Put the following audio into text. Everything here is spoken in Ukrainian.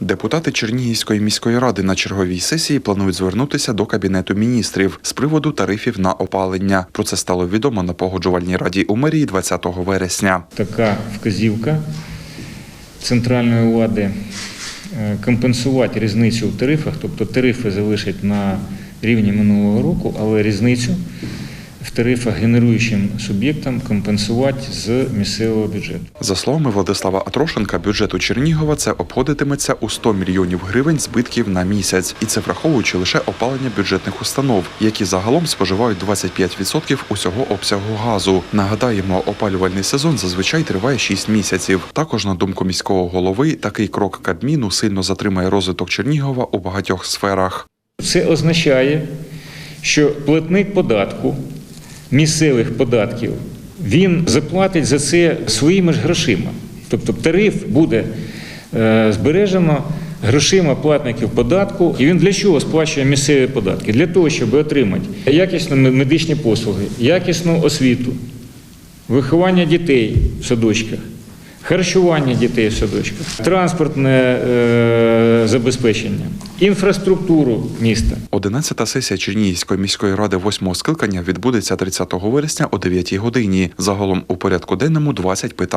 Депутати Чернігівської міської ради на черговій сесії планують звернутися до кабінету міністрів з приводу тарифів на опалення. Про це стало відомо на погоджувальній раді у мерії 20 вересня. така вказівка центральної влади е, компенсувати різницю в тарифах, тобто тарифи залишать на рівні минулого року, але різницю в тарифах генеруючим суб'єктам компенсувати з місцевого бюджету. За словами Владислава Атрошенка, бюджету Чернігова це обходитиметься у 100 мільйонів гривень збитків на місяць, і це враховуючи лише опалення бюджетних установ, які загалом споживають 25% усього обсягу газу. Нагадаємо, опалювальний сезон зазвичай триває 6 місяців. Також, на думку міського голови, такий крок Кабміну сильно затримає розвиток Чернігова у багатьох сферах. Це означає, що платник податку, місцевих податків, він заплатить за це своїми ж грошима. Тобто тариф буде е, збережено грошима платників податку. І він для чого сплачує місцеві податки? Для того, щоб отримати якісні медичні послуги, якісну освіту, виховання дітей в садочках. Харчування дітей в садочках, транспортне е, забезпечення, інфраструктуру міста. 11-та сесія Чернігівської міської ради 8-го скликання відбудеться 30 вересня о 9 годині. Загалом у порядку денному 20 питань.